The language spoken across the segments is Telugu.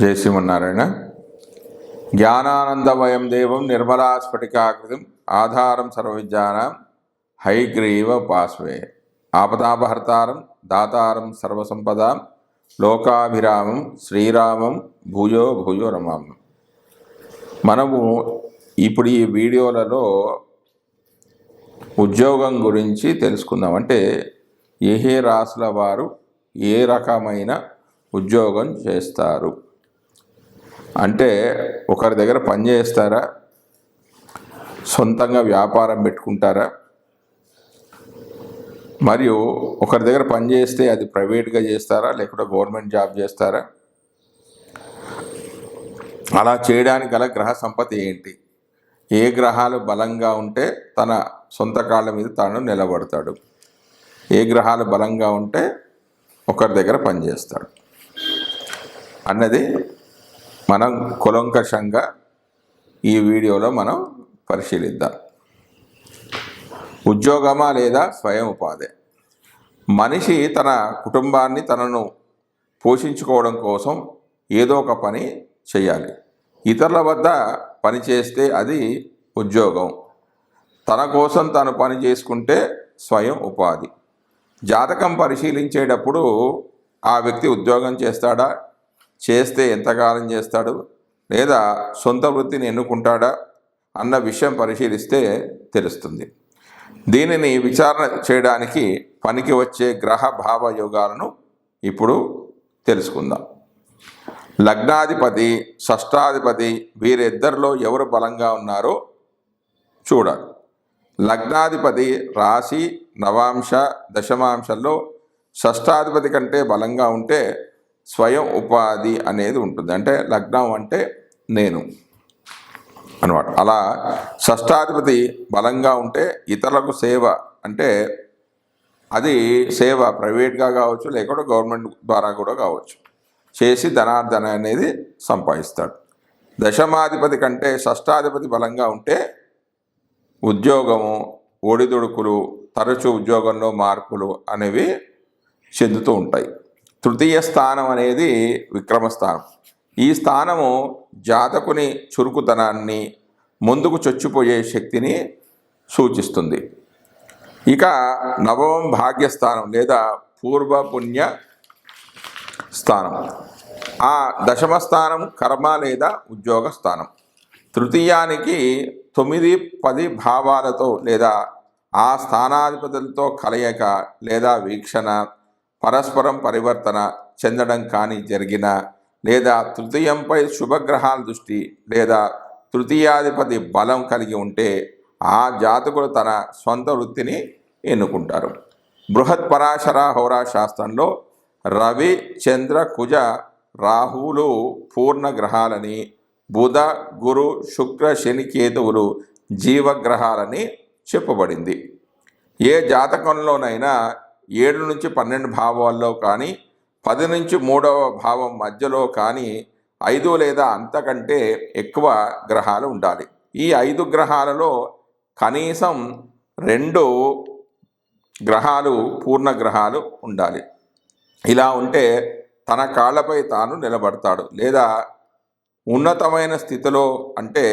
జయ శ్రీమన్నారాయణ. జ్ఞానానందమయం దేవం నిర్మలా స్ఫటికాకృతిం ఆధారం సర్వవిద్యానాం హైగ్రీవ పాశ్వే ఆపదాపహర్తారం దాతారం సర్వసంపదాం లోకాభిరామం శ్రీరామం భూయో భూయో రమామం మనము ఇప్పుడు ఈ వీడియోలలో ఉద్యోగం గురించి తెలుసుకుందాం. అంటే ఏ ఏ రాసుల వారు ఏ రకమైన ఉద్యోగం చేస్తారు? అంటే ఒకరి దగ్గర పని చేస్తారా? సొంతంగా వ్యాపారం పెట్టుకుంటారా? మరియు ఒకరి దగ్గర పని చేస్తే అది ప్రైవేట్గా చేస్తారా? లేకుంటే గవర్నమెంట్ జాబ్ చేస్తారా? అలా చేయడానికి గల గ్రహ సంపత్తి ఏంటి? ఏ గ్రహాలు బలంగా ఉంటే తన సొంత కాళ్ళ మీద తాను నిలబడతాడు. ఏ గ్రహాలు బలంగా ఉంటే ఒకరి దగ్గర పనిచేస్తాడు అన్నది మనం కులంకషంగా ఈ వీడియోలో మనం పరిశీలిద్దాం. ఉద్యోగమా లేదా స్వయం ఉపాధి? మనిషి తన కుటుంబాన్ని తనను పోషించుకోవడం కోసం ఏదో ఒక పని చేయాలి. ఇతరుల వద్ద పని చేస్తే అది ఉద్యోగం. తన కోసం తను పని చేసుకుంటే స్వయం ఉపాధి. జాతకం పరిశీలించేటప్పుడు ఆ వ్యక్తి ఉద్యోగం చేస్తాడా? చేస్తే ఎంతకాలం చేస్తాడు? లేదా సొంత వృత్తిని ఎన్నుకుంటాడా? అన్న విషయం పరిశీలిస్తే తెలుస్తుంది. దీనిని విచారణ చేయడానికి పనికి వచ్చే గ్రహ భావ యోగాలను ఇప్పుడు తెలుసుకుందాం. లగ్నాధిపతి షష్టాధిపతి వీరిద్దరిలో ఎవరు బలంగా ఉన్నారో చూడాలి. లగ్నాధిపతి రాశి నవాంశ దశమాంశంలో షష్టాధిపతి కంటే బలంగా ఉంటే స్వయం ఉపాధి అనేది ఉంటుంది. అంటే లగ్నం అంటే నేను అనమాట అలా షష్టాధిపతి బలంగా ఉంటే ఇతరులకు సేవ అంటే అది సేవ ప్రైవేట్గా కావచ్చు లేకుంటే గవర్నమెంట్ ద్వారా కూడా కావచ్చు. చేసి ధనార్జన అనేది సంపాదిస్తాడు. దశమాధిపతి కంటే షష్టాధిపతి బలంగా ఉంటే ఉద్యోగము ఒడిదుడుకులు తరచు ఉద్యోగంలో మార్పులు అనేవి చెందుతూ ఉంటాయి. తృతీయ స్థానం అనేది విక్రమ స్థానం ఈ స్థానము జాతకుని చురుకుతనాన్ని ముందుకు చొచ్చిపోయే శక్తిని సూచిస్తుంది. ఇక నవమం భాగ్యస్థానం లేదా పూర్వ పుణ్య స్థానం. ఆ దశమ స్థానం కర్మ లేదా ఉద్యోగ స్థానం. తృతీయానికి తొమ్మిది పది భావాలతో లేదా ఆ స్థానాధిపతులతో కలయిక లేదా వీక్షణ పరస్పరం పరివర్తన చెందడం కానీ జరిగిన లేదా తృతీయంపై శుభగ్రహాల దృష్టి లేదా తృతీయాధిపతి బలం కలిగి ఉంటే ఆ జాతకుడు తన సొంత వృత్తిని ఎన్నుకుంటారు. బృహత్ పరాశర హోరా శాస్త్రంలో రవి చంద్ర కుజ రాహువులు పూర్ణ గ్రహాలని బుధ గురు శుక్ర శని కేతువులు జీవగ్రహాలని చెప్పబడింది. ఏ జాతకంలోనైనా ఏడు నుంచి పన్నెండు భావాల్లో కానీ పది నుంచి మూడవ భావం మధ్యలో కానీ ఐదు లేదా అంతకంటే ఎక్కువ గ్రహాలు ఉండాలి. ఈ ఐదు గ్రహాలలో కనీసం రెండు గ్రహాలు పూర్ణ గ్రహాలు ఉండాలి. ఇలా ఉంటే తన కాళ్ళపై తాను నిలబడతాడు. లేదా ఉన్నతమైన స్థితిలో అంటే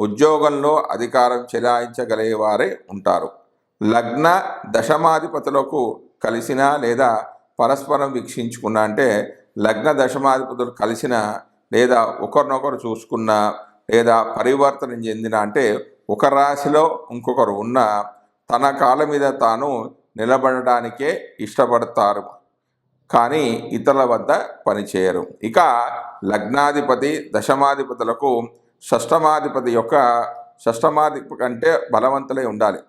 ఉద్యోగంలో అధికారం చెలాయించగలిగేవారే ఉంటారు. లగ్న దశమాధిపతులకు కలిసిన లేదా పరస్పరం వీక్షించుకున్న అంటే లగ్న దశమాధిపతులు కలిసిన లేదా ఒకరినొకరు చూసుకున్న లేదా పరివర్తన చెందిన అంటే ఒక రాశిలో ఇంకొకరు ఉన్న తన కాళ్ళ మీద తాను నిలబడడానికే ఇష్టపడతారు. కానీ ఇతరుల వద్ద పనిచేయరు. ఇక లగ్నాధిపతి దశమాధిపతులకు షష్టమాధిపతి యొక్క షష్టమాధిపతి కంటే బలవంతులై ఉండాలి.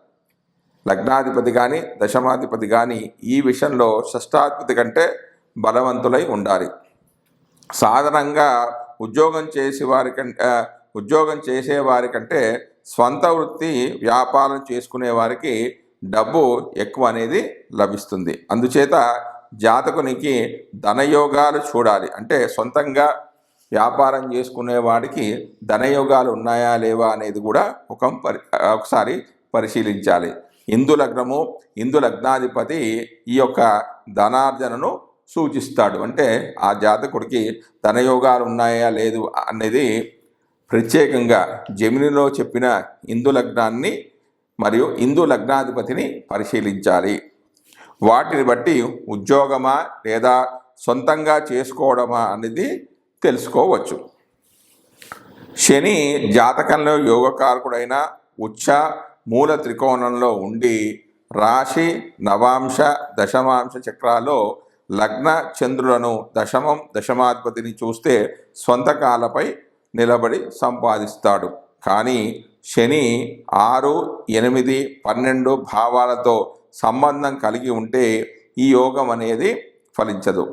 లగ్నాధిపతి కానీ దశమాధిపతి కానీ ఈ విషయంలో షష్టాధిపతి కంటే బలవంతులై ఉండాలి. సాధారణంగా ఉద్యోగం చేసే వారి కంటే ఉద్యోగం చేసేవారి కంటే స్వంత వృత్తి వ్యాపారం చేసుకునే వారికి డబ్బు ఎక్కువ అనేది లభిస్తుంది. అందుచేత జాతకునికి ధనయోగాలు చూడాలి. అంటే సొంతంగా వ్యాపారం చేసుకునే వాడికి ధనయోగాలు ఉన్నాయా లేవా అనేది కూడా ఒక పరి ఒకసారి పరిశీలించాలి. ఇందు లగ్నము ఇందు లగ్నాధిపతి ఈ యొక్క ధనార్జనను సూచిస్తాడు. అంటే ఆ జాతకుడికి ధనయోగాలు ఉన్నాయా లేదు అనేది ప్రత్యేకంగా జమినిలో చెప్పిన ఇందు లగ్నాన్ని మరియు ఇందు లగ్నాధిపతిని పరిశీలించాలి. వాటిని బట్టి ఉద్యోగమా లేదా సొంతంగా చేసుకోవడమా అనేది తెలుసుకోవచ్చు. శని జాతకంలో యోగకారకుడైన ఉచ్చ మూల త్రికోణంలో ఉండి రాశి నవాంశ దశమాంశ చక్రాల్లో లగ్న చంద్రులను దశమం దశమాధిపతిని చూస్తే స్వంతకాలపై నిలబడి సంపాదిస్తాడు. కానీ శని ఆరు ఎనిమిది పన్నెండు భావాలతో సంబంధం కలిగి ఉంటే ఈ యోగం అనేది ఫలించదు.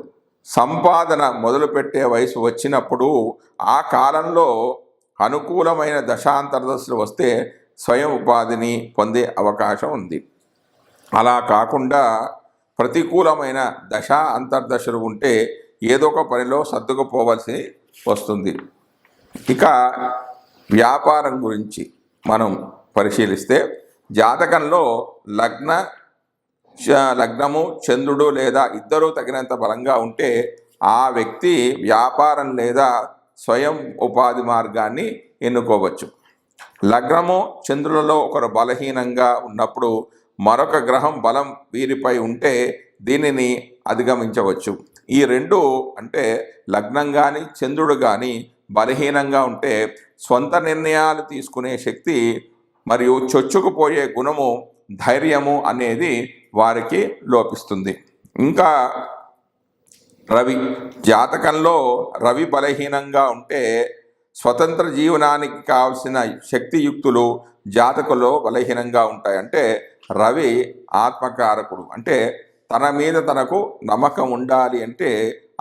సంపాదన మొదలుపెట్టే వయసు వచ్చినప్పుడు ఆ కాలంలో అనుకూలమైన దశాంతర దశలు వస్తే స్వయం ఉపాధిని పొందే అవకాశం ఉంది. అలా కాకుండా ప్రతికూలమైన దశ అంతర్దశలు ఉంటే ఏదో ఒక పనిలో సర్దుకుపోవలసి వస్తుంది. ఇక వ్యాపారం గురించి మనం పరిశీలిస్తే జాతకంలో లగ్న లగ్నము చంద్రుడు లేదా ఇద్దరూ తగినంత బలంగా ఉంటే ఆ వ్యక్తి వ్యాపారం లేదా స్వయం ఉపాధి మార్గాన్ని ఎన్నుకోవచ్చు. లగ్నము చంద్రులలో ఒకరు బలహీనంగా ఉన్నప్పుడు మరొక గ్రహం బలం వీరిపై ఉంటే దీనిని అధిగమించవచ్చు. ఈ రెండు అంటే లగ్నం కానీ చంద్రుడు కానీ బలహీనంగా ఉంటే స్వంత నిర్ణయాలు తీసుకునే శక్తి మరియు చొచ్చుకుపోయే గుణము ధైర్యము అనేది వారికి లోపిస్తుంది. ఇంకా రవి జాతకంలో రవి బలహీనంగా ఉంటే స్వతంత్ర జీవనానికి కావలసిన శక్తియుక్తులు జాతకులో బలహీనంగా ఉంటాయి. అంటే రవి ఆత్మకారకుడు. అంటే తన మీద తనకు నమ్మకం ఉండాలి అంటే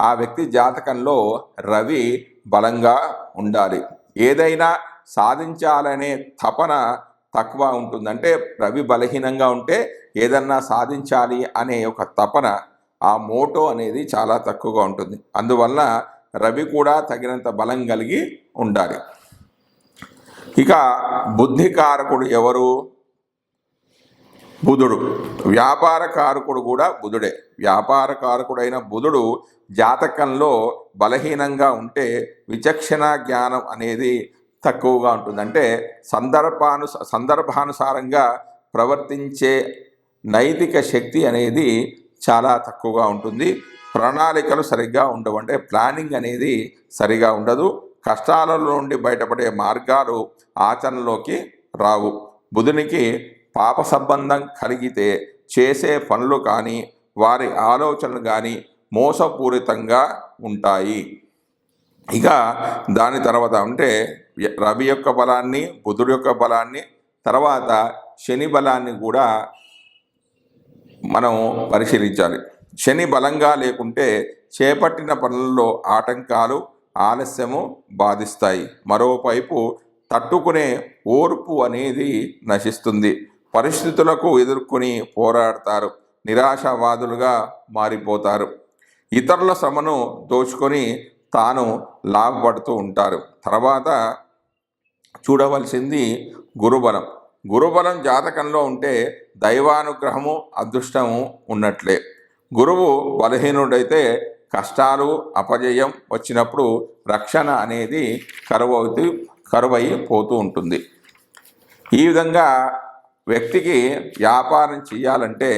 ఆ వ్యక్తి జాతకంలో రవి బలంగా ఉండాలి. ఏదైనా సాధించాలనే తపన తక్కువ ఉంటుంది. అంటే రవి బలహీనంగా ఉంటే ఏదన్నా సాధించాలి అనే ఒక తపన ఆ మోటో అనేది చాలా తక్కువగా ఉంటుంది. అందువల్ల రవి కూడా తగినంత బలం కలిగి ఉండాలి. ఇక బుద్ధికారకుడు ఎవరు? బుధుడు. వ్యాపార కారకుడు కూడా బుధుడే. వ్యాపార కారకుడైన బుధుడు జాతకంలో బలహీనంగా ఉంటే విచక్షణ జ్ఞానం అనేది తక్కువగా ఉంటుంది. అంటే సందర్భాను సందర్భానుసారంగా ప్రవర్తించే నైతిక శక్తి అనేది చాలా తక్కువగా ఉంటుంది. ప్రణాళికలు సరిగ్గా ఉండవు. అంటే ప్లానింగ్ అనేది సరిగా ఉండదు. కష్టాల నుండి బయటపడే మార్గాలు ఆచరణలోకి రావు. బుధునికి పాప సంబంధం కలిగితే చేసే పనులు కానీ వారి ఆలోచనలు కానీ మోసపూరితంగా ఉంటాయి. ఇక దాని తర్వాత అంటే రవి యొక్క బలాన్ని బుధుడు యొక్క బలాన్ని తర్వాత శని బలాన్ని కూడా మనం పరిశీలించాలి. శని బలంగా లేకుంటే చేపట్టిన పనుల్లో ఆటంకాలు ఆలస్యము బాధిస్తాయి. మరోవైపు తట్టుకునే ఓర్పు అనేది నశిస్తుంది. పరిస్థితులకు ఎదుర్కొని పోరాడతారు. నిరాశావాదులుగా మారిపోతారు. ఇతరుల శ్రమను దోచుకొని తాను లాభపడుతూ ఉంటారు. తర్వాత చూడవలసింది గురుబలం. గురుబలం జాతకంలో ఉంటే దైవానుగ్రహము అదృష్టము ఉన్నట్లే. గురువు బలహీనుడైతే కష్టాలు అపజయం వచ్చినప్పుడు రక్షణ అనేది కరువవుతూ కరువైపోతూ ఉంటుంది. ఈ విధంగా వ్యక్తికి వ్యాపారం చేయాలంటే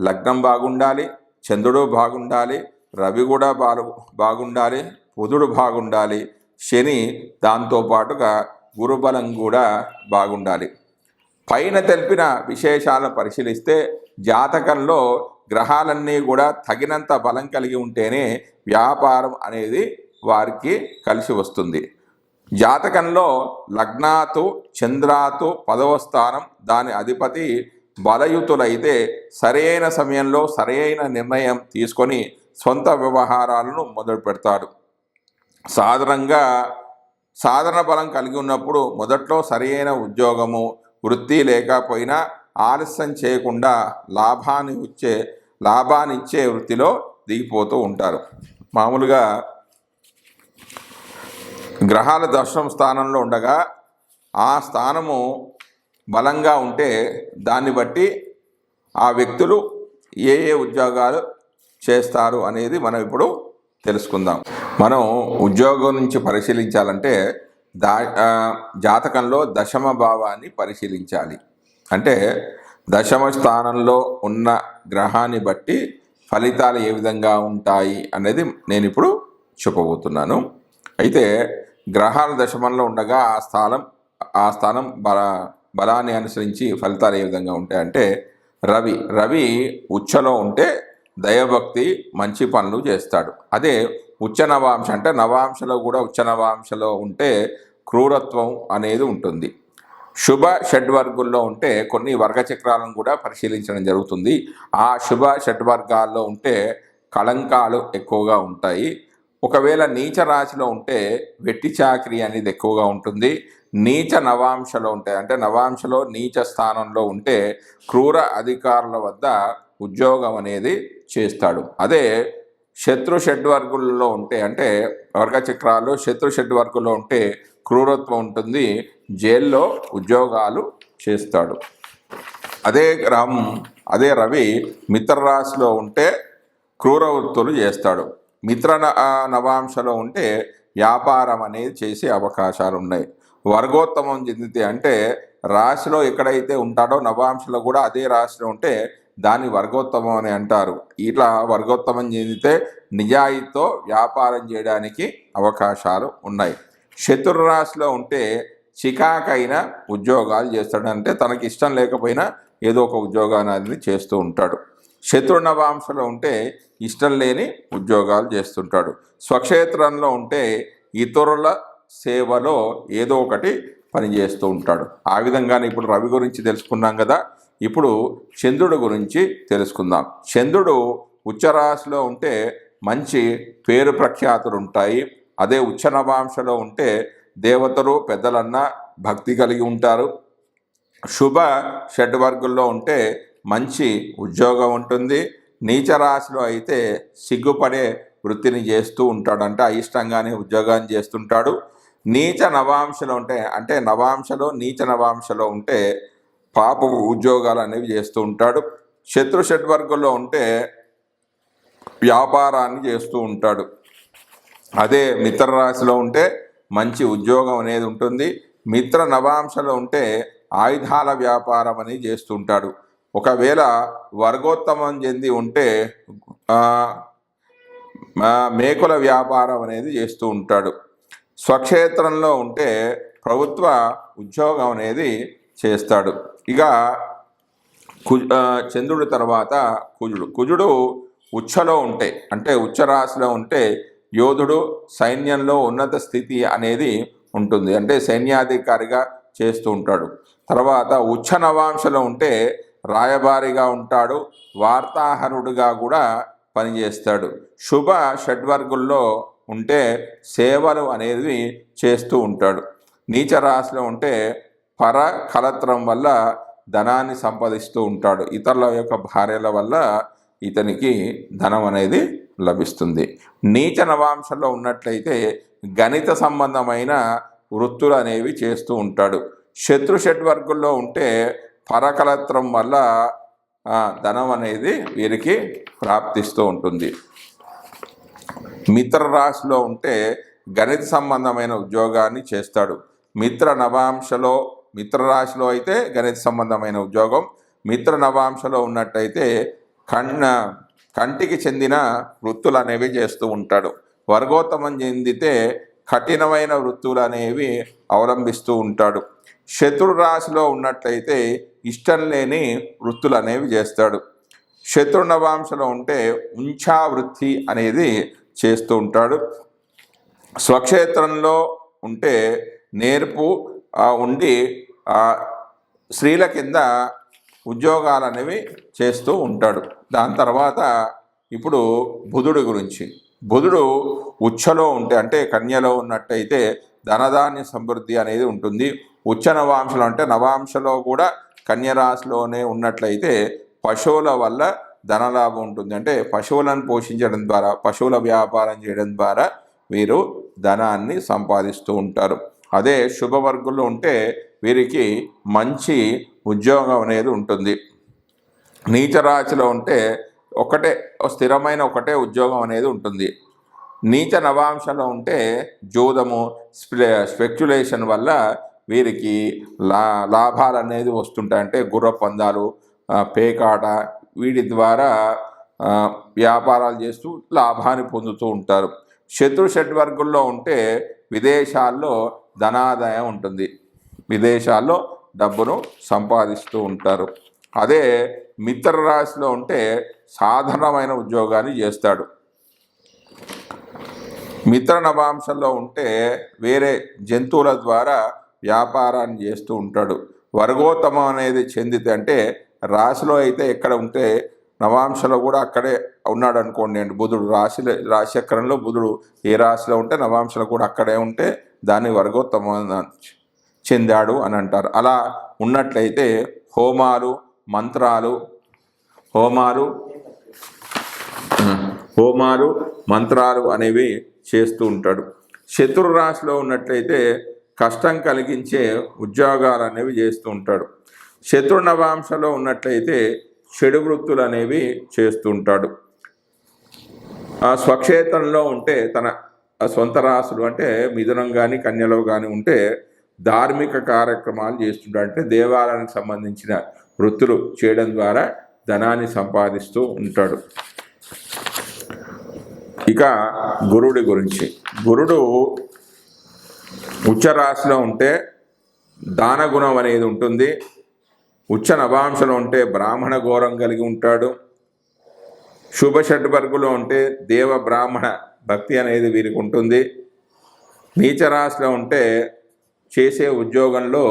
లగ్నం బాగుండాలి చంద్రుడు బాగుండాలి రవి కూడా బాగు బాగుండాలి బుధుడు బాగుండాలి శని దాంతోపాటుగా గురుబలం కూడా బాగుండాలి. పైన తెలిపిన విశేషాలను పరిశీలిస్తే జాతకంలో గ్రహాలన్నీ కూడా తగినంత బలం కలిగి ఉంటేనే వ్యాపారం అనేది వారికి కలిసి వస్తుంది. జాతకంలో లగ్నాతు చంద్రాతు పదవ స్థానం దాని అధిపతి బలయుతులైతే సరైన సమయంలో సరైన నిర్ణయం తీసుకొని సొంత వ్యవహారాలను మొదలు పెడతాడు. సాధారణంగా సాధారణ బలం కలిగి ఉన్నప్పుడు మొదట్లో సరైన ఉద్యోగము వృత్తి లేకపోయినా ఆలస్యం చేయకుండా లాభాన్ని ఇచ్చే లాభాన్ని ఇచ్చే వృత్తిలో దిగిపోతూ ఉంటారు. మామూలుగా గ్రహాల దశమ స్థానంలో ఉండగా ఆ స్థానము బలంగా ఉంటే దాన్ని బట్టి ఆ వ్యక్తులు ఏ ఏ ఉద్యోగాలు చేస్తారు అనేది మనం ఇప్పుడు తెలుసుకుందాం. మనం ఉద్యోగం నుంచి పరిశీలించాలంటే దా జాతకంలో దశమ భావాన్ని పరిశీలించాలి. అంటే దశమ స్థానంలో ఉన్న గ్రహాన్ని బట్టి ఫలితాలు ఏ విధంగా ఉంటాయి అనేది నేను ఇప్పుడు చెప్పబోతున్నాను. అయితే గ్రహాలు దశమంలో ఉండగా ఆ స్థానం ఆ స్థానం బల బలాన్ని అనుసరించి ఫలితాలు ఏ విధంగా ఉంటాయంటే రవి రవి ఉచ్చలో ఉంటే దైవభక్తి మంచి పనులు చేస్తాడు. అదే ఉచ్చ నవాంశ అంటే నవాంశలో కూడా ఉచ్చ నవాంశలో ఉంటే క్రూరత్వం అనేది ఉంటుంది. శుభ షడ్వర్గుల్లో ఉంటే కొన్ని వర్గ చక్రాలను కూడా పరిశీలించడం జరుగుతుంది. ఆ శుభ షడ్వర్గాల్లో ఉంటే కళంకాలు ఎక్కువగా ఉంటాయి. ఒకవేళ నీచ రాశిలో ఉంటే వెట్టి చాకరీ అనేది ఎక్కువగా ఉంటుంది. నీచ నవాంశలో ఉంటాయి అంటే నవాంశలో నీచ స్థానంలో ఉంటే క్రూర అధికారుల వద్ద ఉద్యోగం అనేది చేస్తాడు. అదే శత్రు షడ్వర్గుల్లో ఉంటే అంటే వర్గ చక్రాలు శత్రు షడ్వర్గుల్లో ఉంటే క్రూరత్వం ఉంటుంది జైల్లో ఉద్యోగాలు చేస్తాడు. అదే రామ్ అదే రవి మిత్ర రాశిలో ఉంటే క్రూర వృత్తులు చేస్తాడు. మిత్ర నవాంశలో ఉంటే వ్యాపారం అనేది చేసే అవకాశాలు ఉన్నాయి. వర్గోత్తమం చెందితే అంటే రాశిలో ఎక్కడైతే ఉంటాడో నవాంశలో కూడా అదే రాశిలో ఉంటే దాన్ని వర్గోత్తమం అని అంటారు. ఇట్లా వర్గోత్తమం చెందితే నిజాయితీతో వ్యాపారం చేయడానికి అవకాశాలు ఉన్నాయి. శత్రు రాశిలో ఉంటే చికాకైన ఉద్యోగాలు చేస్తాడు. అంటే తనకి ఇష్టం లేకపోయినా ఏదో ఒక ఉద్యోగాన్ని చేస్తూ ఉంటాడు. శత్రు నవాంశలో ఉంటే ఇష్టం లేని ఉద్యోగాలు చేస్తుంటాడు. స్వక్షేత్రంలో ఉంటే ఇతరుల సేవలో ఏదో ఒకటి పని చేస్తూ ఉంటాడు. ఆ విధంగానే ఇప్పుడు రవి గురించి తెలుసుకున్నాం కదా. ఇప్పుడు చంద్రుడు గురించి తెలుసుకుందాం. చంద్రుడు ఉచ్చరాశిలో ఉంటే మంచి పేరు ప్రఖ్యాతులు ఉంటాయి. అదే ఉచ్చనవాంశలో ఉంటే దేవతలు పెద్దలన్న భక్తి కలిగి ఉంటారు. శుభ షడ్వర్గుల్లో ఉంటే మంచి ఉద్యోగం ఉంటుంది. నీచ రాశిలో అయితే సిగ్గుపడే వృత్తిని చేస్తూ ఉంటాడంట. అయిష్టంగానే ఉద్యోగాన్ని చేస్తుంటాడు. నీచ నవాంశలో ఉంటే అంటే నవాంశలో నీచ నవాంశలో ఉంటే పాప ఉద్యోగాలు అనేవి చేస్తూ ఉంటాడు. శత్రు షడ్వర్గంలో ఉంటే వ్యాపారాన్ని చేస్తూ ఉంటాడు. అదే మిత్ర రాశిలో ఉంటే మంచి ఉద్యోగం అనేది ఉంటుంది. మిత్ర నవాంశలో ఉంటే ఆయుధాల వ్యాపారం అనేది చేస్తుంటాడు ఒకవేళ వర్గోత్తమం చెంది ఉంటే మేకుల వ్యాపారం అనేది చేస్తూ ఉంటాడు. స్వక్షేత్రంలో ఉంటే ప్రభుత్వ ఉద్యోగం అనేది చేస్తాడు. ఇక కు చంద్రుడి తర్వాత కుజుడు. కుజుడు ఉచ్చలో ఉంటే అంటే ఉచ్చరాశిలో ఉంటే యోధుడు సైన్యంలో ఉన్నత స్థితి అనేది ఉంటుంది. అంటే సైన్యాధికారిగా చేస్తూ ఉంటాడు. తర్వాత ఉచ్చ నవాంశలో ఉంటే రాయబారిగా ఉంటాడు వార్తాహరుడుగా కూడా పనిచేస్తాడు. శుభ షడ్వర్గుల్లో ఉంటే సేవలు అనేది చేస్తూ ఉంటాడు. నీచ రాశిలో ఉంటే పర కలత్రం వల్ల ధనాన్ని సంపాదిస్తూ ఉంటాడు. ఇతరుల యొక్క భార్యల వల్ల ఇతనికి ధనం అనేది లభిస్తుంది. నీచ నవాంశంలో ఉన్నట్లయితే గణిత సంబంధమైన వృత్తులు అనేవి చేస్తూ ఉంటాడు. శత్రు షడ్వర్గుల్లో ఉంటే పరకలత్రం వల్ల ధనం అనేది వీరికి ప్రాప్తిస్తూ ఉంటుంది. మిత్ర రాశిలో ఉంటే గణిత సంబంధమైన ఉద్యోగాన్ని చేస్తాడు. మిత్ర నవాంశలో మిత్రరాశిలో అయితే గణిత సంబంధమైన ఉద్యోగం. మిత్ర నవాంశలో ఉన్నట్టయితే కన్న కంటికి చెందిన వృత్తులు అనేవి చేస్తూ ఉంటాడు. వర్గోత్తమం చెందితే కఠినమైన వృత్తులు అనేవి అవలంబిస్తూ ఉంటాడు. శత్రు రాశిలో ఉన్నట్లయితే ఇష్టం లేని వృత్తులు అనేవి చేస్తాడు. శత్రు నవాంశలో ఉంటే ఉంచా వృత్తి అనేది చేస్తూ ఉంటాడు. స్వక్షేత్రంలో ఉంటే నేర్పు ఉండి స్త్రీల కింద ఉద్యోగాలు అనేవి చేస్తూ ఉంటాడు. దాని తర్వాత ఇప్పుడు బుధుడి గురించి. బుధుడు ఉచ్చలో ఉంటే అంటే కన్యలో ఉన్నట్టయితే ధనధాన్య సమృద్ధి అనేది ఉంటుంది. ఉచ్చ నవాంశలో అంటే నవాంశలో కూడా కన్యరాశిలోనే ఉన్నట్లయితే పశువుల వల్ల ధనలాభం ఉంటుంది. అంటే పశువులను పోషించడం ద్వారా పశువుల వ్యాపారం చేయడం ద్వారా వీరు ధనాన్ని సంపాదిస్తూ ఉంటారు. అదే శుభవర్గుల్లో ఉంటే వీరికి మంచి ఉద్యోగం అనేది ఉంటుంది. నీచ రాశిలో ఉంటే ఒకటే స్థిరమైన ఒకటే ఉద్యోగం అనేది ఉంటుంది. నీచ నవాంశలో ఉంటే జూదము స్పె స్పెక్యులేషన్ వల్ల వీరికి లా లాభాలు అనేది వస్తుంటాయి. అంటే గుర్ర పందాలు పేకాట వీటి ద్వారా వ్యాపారాలు చేస్తూ లాభాన్ని పొందుతూ ఉంటారు. శత్రు షడ్వర్గుల్లో ఉంటే విదేశాల్లో ధనాదాయం ఉంటుంది. విదేశాల్లో డబ్బును సంపాదిస్తూ ఉంటారు. అదే మిత్ర రాశిలో ఉంటే సాధారణమైన ఉద్యోగాన్ని చేస్తాడు. మిత్ర నవాంశంలో ఉంటే వేరే జంతువుల ద్వారా వ్యాపారాన్ని చేస్తూ ఉంటాడు. వర్గోత్తమం అనేది చెందితే అంటే రాశిలో అయితే ఎక్కడ ఉంటే నవాంశలో కూడా అక్కడే ఉన్నాడు అనుకోండి అండి. బుధుడు రాశి రాశిచక్రంలో బుధుడు ఏ రాశిలో ఉంటే నవాంశలో కూడా అక్కడే ఉంటే దాన్ని వర్గోత్తమం చెందాడు అని అంటారు. అలా ఉన్నట్లయితే హోమాలు మంత్రాలు హోమాలు హోమాలు మంత్రాలు అనేవి చేస్తూ ఉంటాడు. శత్రు రాశిలో ఉన్నట్లయితే కష్టం కలిగించే ఉద్యోగాలు అనేవి చేస్తూ ఉంటాడు. శత్రు నవాంశలో ఉన్నట్లయితే చెడు వృత్తులు అనేవి చేస్తూ ఉంటాడు. ఆ స్వక్షేత్రంలో ఉంటే తన ఆ సొంత రాశులు అంటే మిథునం కానీ కన్యలో కానీ ఉంటే ధార్మిక కార్యక్రమాలు చేస్తుంటాడు అంటే దేవాలయానికి సంబంధించిన వృత్తులు చేయడం ద్వారా ధనాన్ని సంపాదిస్తూ ఉంటాడు. ఇక గురుడి గురించి. గురుడు ఉచ్చ రాశిలో ఉంటే దానగుణం అనేది ఉంటుంది. ఉచ్చ నవాంశలో ఉంటే బ్రాహ్మణ ఘోరం కలిగి ఉంటాడు. శుభ షడ్వర్గులో ఉంటే దేవ బ్రాహ్మణ భక్తి అనేది వీరికి ఉంటుంది. నీచరాశిలో ఉంటే చేసే ఉద్యోగంలో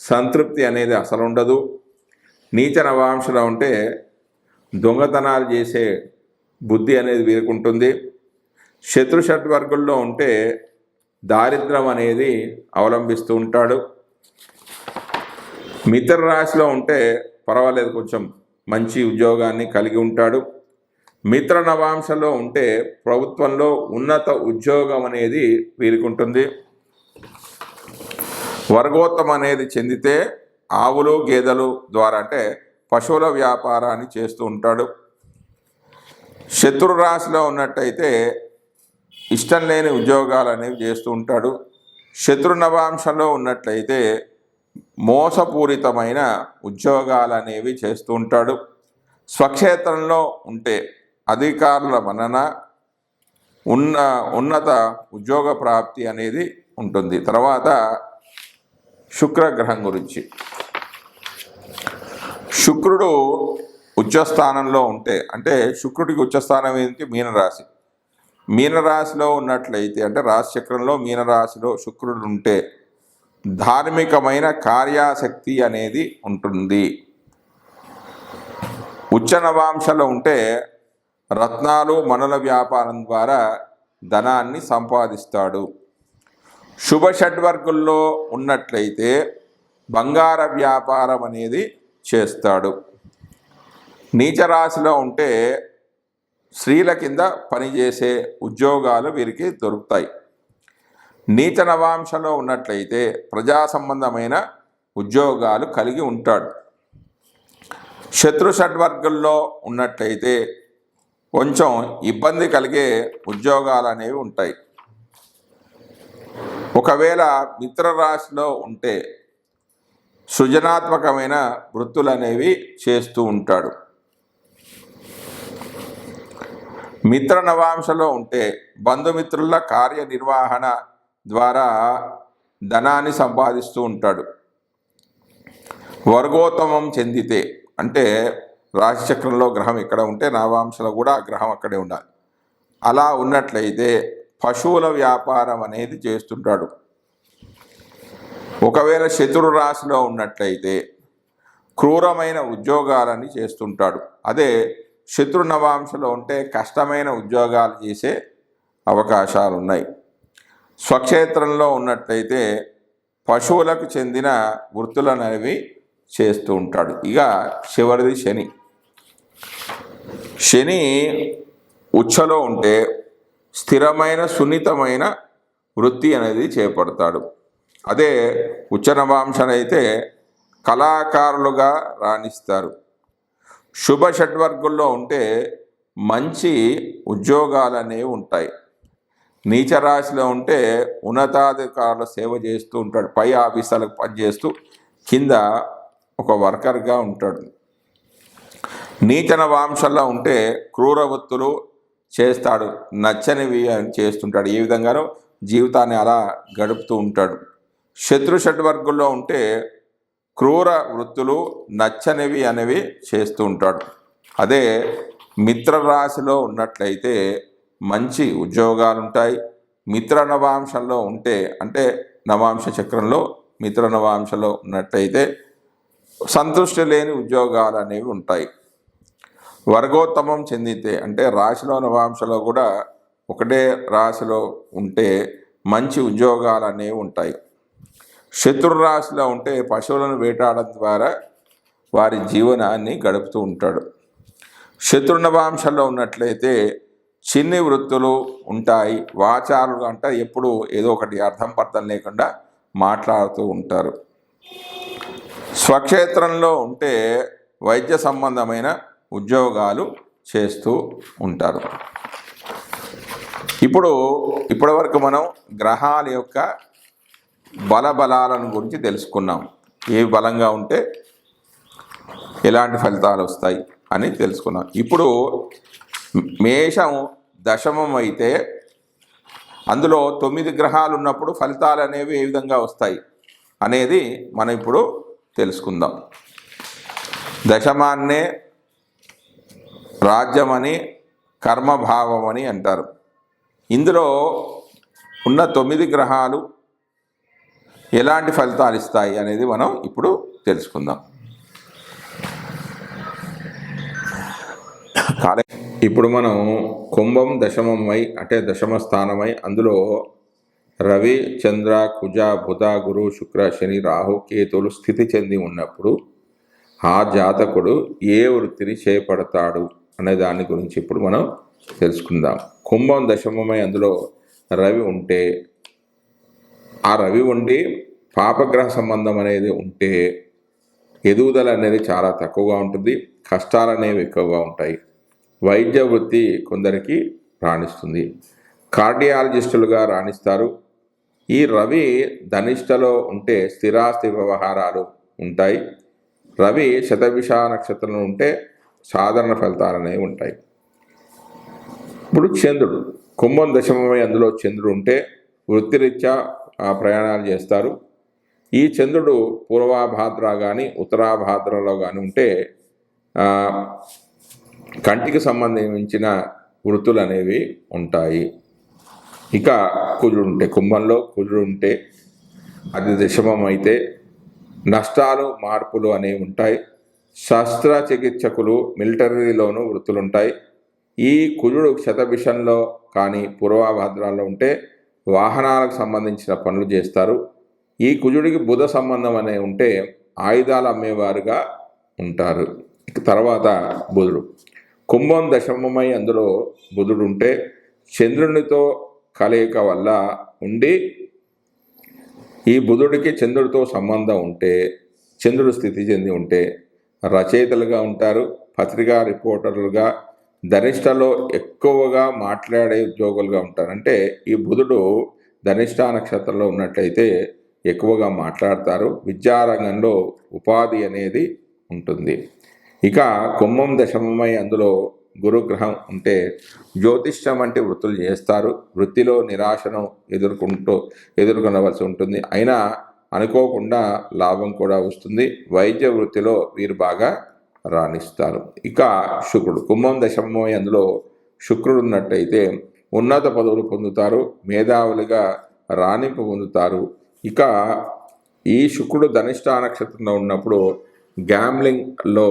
సంతృప్తి అనేది అసలు ఉండదు నీచ నవాంశలో ఉంటే దొంగతనాలు చేసే బుద్ధి అనేది వీరుకుంటుంది. శత్రు షడ్వర్గుల్లో ఉంటే దారిద్రం అనేది అవలంబిస్తూ ఉంటాడు. మిత్ర రాశిలో ఉంటే పర్వాలేదు కొంచెం మంచి ఉద్యోగాన్ని కలిగి ఉంటాడు. మిత్ర నవాంశలో ఉంటే ప్రభుత్వంలో ఉన్నత ఉద్యోగం అనేది వీరికుంటుంది స్వర్గోత్తం అనేది చెందితే ఆవులు గేదెలు ద్వారా అంటే పశువుల వ్యాపారాన్ని చేస్తూ ఉంటాడు. శత్రు రాశిలో ఉన్నట్టయితే ఇష్టం లేని ఉద్యోగాలు అనేవి చేస్తూ ఉంటాడు. శత్రు నవాంశంలో ఉన్నట్లయితే మోసపూరితమైన ఉద్యోగాలు అనేవి చేస్తూ ఉంటాడు. స్వక్షేత్రంలో ఉంటే అధికారుల మన్నన ఉన్న ఉన్నత ఉద్యోగ ప్రాప్తి అనేది ఉంటుంది. తర్వాత శుక్రగ్రహం గురించి. శుక్రుడు ఉచ్చస్థానంలో ఉంటే అంటే శుక్రుడికి ఉచ్చస్థానం ఏంటి? మీనరాశి. మీనరాశిలో ఉన్నట్లయితే అంటే రాశి చక్రంలో మీనరాశిలో శుక్రుడు ఉంటే ధార్మికమైన కార్యాసక్తి అనేది ఉంటుంది. ఉచ్చ నవాంశలో ఉంటే రత్నాలు మనుల వ్యాపారం ద్వారా ధనాన్ని సంపాదిస్తాడు. శుభ షడ్వర్గుల్లో ఉన్నట్లయితే బంగార వ్యాపారం అనేది చేస్తాడు. నీచరాశిలో ఉంటే స్త్రీల కింద పనిచేసే ఉద్యోగాలు వీరికి దొరుకుతాయి. నీచ నవాంశలో ఉన్నట్లయితే ప్రజా సంబంధమైన ఉద్యోగాలు కలిగి ఉంటాడు. శత్రు షడ్వర్గంలో ఉన్నట్లయితే కొంచెం ఇబ్బంది కలిగే ఉద్యోగాలు అనేవి ఉంటాయి. ఒకవేళ మిత్ర రాశిలో ఉంటే సృజనాత్మకమైన వృత్తులు అనేవి చేస్తూ ఉంటాడు. మిత్ర నవాంశలో ఉంటే బంధుమిత్రుల కార్యనిర్వహణ ద్వారా ధనాన్ని సంపాదిస్తూ ఉంటాడు. వర్గోత్తమం చెందితే అంటే రాశిచక్రంలో గ్రహం ఇక్కడ ఉంటే నవాంశలో కూడా ఆ గ్రహం అక్కడే ఉండాలి. అలా ఉన్నట్లయితే పశువుల వ్యాపారం అనేది చేస్తుంటాడు. ఒకవేళ శత్రు రాశిలో ఉన్నట్లయితే క్రూరమైన ఉద్యోగాలని చేస్తుంటాడు. అదే శత్రు నవాంశలో ఉంటే కష్టమైన ఉద్యోగాలు చేసే అవకాశాలు ఉన్నాయి స్వక్షేత్రంలో ఉన్నట్లయితే పశువులకు చెందిన వృత్తులను అనేవి చేస్తూ ఉంటాడు. ఇక చివరిది శని. శని ఉచ్చలో ఉంటే స్థిరమైన సున్నితమైన వృత్తి అనేది చేపడతాడు. అదే ఉచ్చనవాంశనైతే కళాకారులుగా రాణిస్తారు. శుభ షడ్వర్గుల్లో ఉంటే మంచి ఉద్యోగాలు అనేవి ఉంటాయి. నీచ రాశిలో ఉంటే ఉన్నతాధికారుల సేవ చేస్తూ ఉంటాడు. పై ఆఫీసర్లకు పనిచేస్తూ కింద ఒక వర్కర్గా ఉంటాడు. నీచన వాంశంలో ఉంటే క్రూర వృత్తులు చేస్తాడు నచ్చనివి అని చేస్తుంటాడు. ఏ విధంగానో జీవితాన్ని అలా గడుపుతూ ఉంటాడు. శత్రు షడ్వర్గుల్లో ఉంటే క్రూర వృత్తులు నచ్చనివి అనేవి చేస్తూ ఉంటాడు. అదే మిత్రరాశిలో ఉన్నట్లయితే మంచి ఉద్యోగాలు ఉంటాయి. మిత్ర నవాంశంలో ఉంటే అంటే నవాంశ చక్రంలో మిత్ర నవాంశంలో ఉన్నట్టయితే సంతృష్టి లేని ఉద్యోగాలు అనేవి ఉంటాయి. వర్గోత్తమం చెందితే అంటే రాశిలో నవాంశలో కూడా ఒకటే రాశిలో ఉంటే మంచి ఉద్యోగాలు అనేవి ఉంటాయి. శత్రు రాశిలో ఉంటే పశువులను వేటాడడం ద్వారా వారి జీవనాన్ని గడుపుతూ ఉంటాడు. శత్రు నవాంశంలో ఉన్నట్లయితే చిన్ని వృత్తులు ఉంటాయి. వాచారులు అంటే ఎప్పుడు ఏదో ఒకటి అర్థం పర్థం లేకుండా మాట్లాడుతూ ఉంటారు. స్వక్షేత్రంలో ఉంటే వైద్య సంబంధమైన ఉద్యోగాలు చేస్తూ ఉంటారు. ఇప్పుడు ఇప్పటివరకు మనం గ్రహాల యొక్క బలబలాలను గురించి తెలుసుకున్నాం. ఏవి బలంగా ఉంటే ఎలాంటి ఫలితాలు వస్తాయి అని తెలుసుకున్నాం. ఇప్పుడు మేషం దశమం అయితే అందులో తొమ్మిది గ్రహాలు ఉన్నప్పుడు ఫలితాలు అనేవి ఏ విధంగా వస్తాయి అనేది మనం ఇప్పుడు తెలుసుకుందాం. దశమాన్నే రాజ్యమని కర్మభావం అని అంటారు. ఇందులో ఉన్న తొమ్మిది గ్రహాలు ఎలాంటి ఫలితాలు ఇస్తాయి అనేది మనం ఇప్పుడు తెలుసుకుందాం. కాలే ఇప్పుడు మనం కుంభం దశమమై అంటే దశమ స్థానమై అందులో రవి చంద్ర కుజ బుధ గురు శుక్ర శని రాహు కేతులు స్థితి చెంది ఉన్నప్పుడు ఆ జాతకుడు ఏ వృత్తిని చేపడతాడు? అనే దాని గురించి ఇప్పుడు మనం తెలుసుకుందాం. కుంభం దశమమై అందులో రవి ఉంటే ఆ రవి ఉండి పాపగ్రహ సంబంధం అనేది ఉంటే ఎదుగుదల అనేది చాలా తక్కువగా ఉంటుంది కష్టాలు అనేవి ఎక్కువగా ఉంటాయి వైద్య వృత్తి కొందరికి రాణిస్తుంది. కార్డియాలజిస్టులుగా రాణిస్తారు. ఈ రవి ధనిష్టలో ఉంటే స్థిరాస్తి వ్యవహారాలు ఉంటాయి. రవి శతభిష నక్షత్రంలో ఉంటే సాధారణ ఫలితాలు అనేవి ఉంటాయి. ఇప్పుడు చంద్రుడు కుంభం దశమమై అందులో చంద్రుడు ఉంటే వృత్తిరీత్యా ఆ, ప్రయాణాలు చేస్తారు. ఈ చంద్రుడు పూర్వాభాద్ర కానీ ఉత్తరాభాద్రలో కానీ ఉంటే కంటికి సంబంధించిన వృత్తులు అనేవి ఉంటాయి. ఇక కుజుడు ఉంటే కుంభంలో కుజుడు ఉంటే అది దశమం అయితే నష్టాలు మార్పులు అనేవి ఉంటాయి. శస్త్రచికిత్సకులు మిలిటరీలోనూ వృత్తులు ఉంటాయి ఈ కుజుడు శతభిషంలో కానీ పూర్వాభద్రాల్లో ఉంటే వాహనాలకు సంబంధించిన పనులు చేస్తారు. ఈ కుజుడికి బుధ సంబంధం అనే ఉంటే ఆయుధాలు అమ్మేవారుగా ఉంటారు. తర్వాత బుధుడు. కుంభం దశమమై అందులో బుధుడు ఉంటే చంద్రునితో కలయిక వల్ల ఉండి ఈ బుధుడికి చంద్రుడితో సంబంధం ఉంటే చంద్రుడు స్థితి చెంది ఉంటే రచయితలుగా ఉంటారు పత్రికా రిపోర్టర్లుగా ధనిష్టలో ఎక్కువగా మాట్లాడే ఉద్యోగులుగా ఉంటారు. అంటే ఈ బుధుడు ధనిష్ట నక్షత్రంలో ఉన్నట్లయితే ఎక్కువగా మాట్లాడతారు. విద్యారంగంలో ఉపాధి అనేది ఉంటుంది. ఇక కుంభం దశమమై అందులో గురుగ్రహం ఉంటే జ్యోతిష్యం వంటి వృత్తులు చేస్తారు. వృత్తిలో నిరాశను ఎదుర్కొంటూ ఎదుర్కొనవలసి ఉంటుంది. అయినా అనుకోకుండా లాభం కూడా వస్తుంది. వైద్య వృత్తిలో వీరు బాగా రాణిస్తారు. ఇక శుక్రుడు. కుంభం దశమమై అందులో శుక్రుడు ఉన్నట్టయితే ఉన్నత పదవులు పొందుతారు. మేధావులుగా రాణింపు పొందుతారు. ఇక ఈ శుక్రుడు ధనిష్ట నక్షత్రంలో ఉన్నప్పుడు గ్యామ్లింగ్లో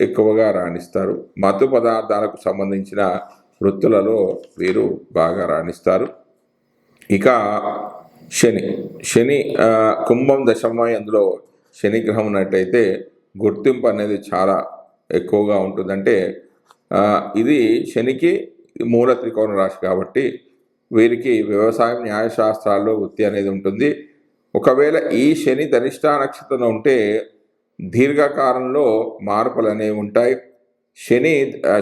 ఎక్కువగా రాణిస్తారు. మత్తు పదార్థాలకు సంబంధించిన వృత్తులలో వీరు బాగా రాణిస్తారు. ఇక శని. శని కుంభం దశమై అందులో శని గ్రహం ఉన్నట్టయితే గుర్తింపు అనేది చాలా ఎక్కువగా ఉంటుందంటే ఇది శనికి మూల త్రికోణ రాశి కాబట్టి వీరికి వ్యవసాయం న్యాయశాస్త్రాల్లో వృత్తి అనేది ఉంటుంది. ఒకవేళ ఈ శని ధనిష్ట నక్షత్రంలో ఉంటే దీర్ఘకాలంలో మార్పులు అనేవి ఉంటాయి. శని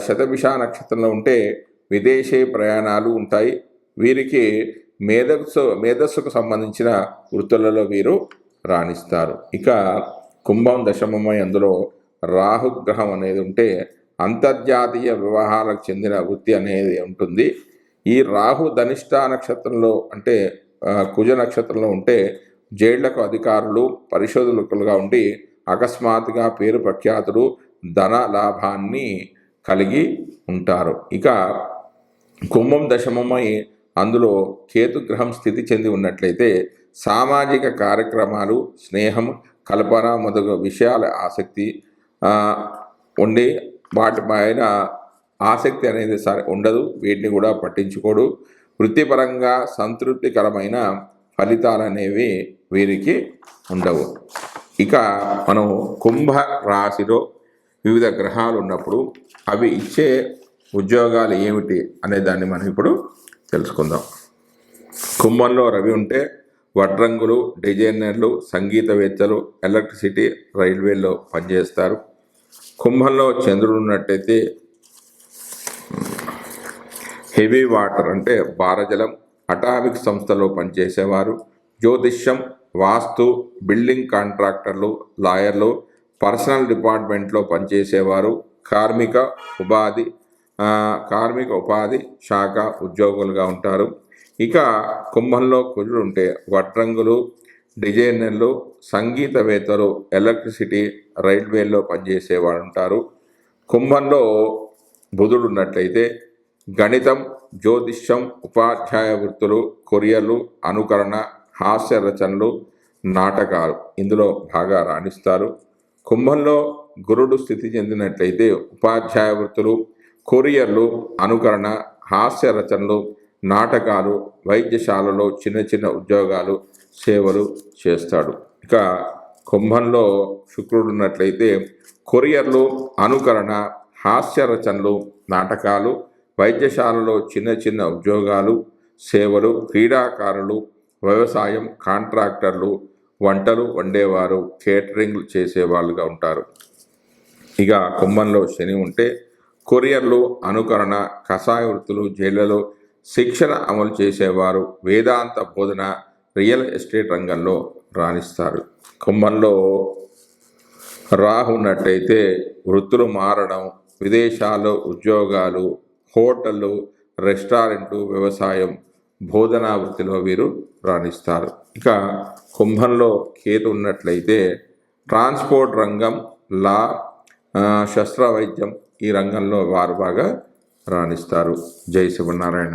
శతభిష నక్షత్రంలో ఉంటే విదేశీ ప్రయాణాలు ఉంటాయి. వీరికి మేధస్సు మేధస్సుకు సంబంధించిన వృత్తులలో వీరు రాణిస్తారు. ఇక కుంభం దశమమై అందులో రాహుగ్రహం అనేది ఉంటే అంతర్జాతీయ వ్యవహారాలకు చెందిన వృత్తి అనేది ఉంటుంది. ఈ రాహు ధనిష్ట నక్షత్రంలో అంటే కుజ నక్షత్రంలో ఉంటే జైళ్ళకు అధికారులు పరిశోధకులుగా ఉండి అకస్మాత్తుగా పేరు ప్రఖ్యాతులు ధన లాభాన్ని కలిగి ఉంటారు. ఇక కుంభం దశమమై అందులో కేతుగ్రహం స్థితి చెంది ఉన్నట్లయితే సామాజిక కార్యక్రమాలు స్నేహం కల్పన మొదలగు విషయాల ఆసక్తి ఉండి వాటి పైన ఆసక్తి అనేది సరే ఉండదు. వీటిని కూడా పట్టించుకోడు. వృత్తిపరంగా సంతృప్తికరమైన ఫలితాలు అనేవి వీరికి ఉండవు. ఇక మనం కుంభ రాశిలో వివిధ గ్రహాలు ఉన్నప్పుడు అవి ఇచ్చే ఉద్యోగాలు ఏమిటి అనే దాన్ని మనం ఇప్పుడు తెలుసుకుందాం. కుంభంలో రవి ఉంటే వడ్రంగులు డిజైనర్లు సంగీతవేత్తలు ఎలక్ట్రిసిటీ రైల్వేలో పనిచేస్తారు. కుంభంలో చంద్రుడు ఉన్నట్టయితే హెవీ వాటర్ అంటే భారజలం అటామిక్ సంస్థలో పనిచేసేవారు. జ్యోతిష్యం వాస్తు బిల్డింగ్ కాంట్రాక్టర్లు లాయర్లు పర్సనల్ డిపార్ట్మెంట్లో పనిచేసేవారు. కార్మిక ఉపాధి కార్మిక ఉపాధి శాఖ ఉద్యోగులుగా ఉంటారు. ఇక కుంభంలో కుజుడు ఉంటే వట్రంగులు డిజైనర్లు సంగీతవేత్తలు ఎలక్ట్రిసిటీ రైల్వేల్లో పనిచేసేవాడు ఉంటారు. కుంభంలో బుధుడు ఉన్నట్లయితే గణితం జ్యోతిష్యం ఉపాధ్యాయ వృత్తులు కొరియర్లు అనుకరణ హాస్య రచనలు నాటకాలు ఇందులో బాగా రాణిస్తారు. కుంభంలో గురుడు స్థితి చెందినట్లయితే ఉపాధ్యాయ వృత్తులు కొరియర్లు అనుకరణ హాస్య రచనలు నాటకాలు వైద్యశాలలో చిన్న చిన్న ఉద్యోగాలు సేవలు చేస్తాడు. ఇక కుంభంలో శుక్రుడు ఉన్నట్లయితే కొరియర్లు అనుకరణ హాస్య రచనలు నాటకాలు వైద్యశాలలో చిన్న చిన్న ఉద్యోగాలు సేవలు క్రీడాకారులు వ్యవసాయం కాంట్రాక్టర్లు వంటలు వండేవారు కేటరింగ్ చేసేవాళ్ళుగా ఉంటారు. ఇక కుంభంలో శని ఉంటే కొరియర్లు అనుకరణ కషాయ వృత్తులు జైళ్ళలో శిక్షణ అమలు చేసేవారు వేదాంత బోధన రియల్ ఎస్టేట్ రంగంలో రాణిస్తారు. కుంభంలో రాహున్నట్టయితే వృత్తులు మారడం విదేశాల్లో ఉద్యోగాలు హోటళ్ళు రెస్టారెంట్లు వ్యవసాయం బోధనా వృత్తిలో వీరు రాణిస్తారు. ఇక కుంభంలో కేతు ఉన్నట్లయితే ట్రాన్స్పోర్ట్ రంగం లా శస్త్ర వైద్యం ఈ రంగంలో వారు బాగా రాణిస్తారు. జై శివనారాయణ.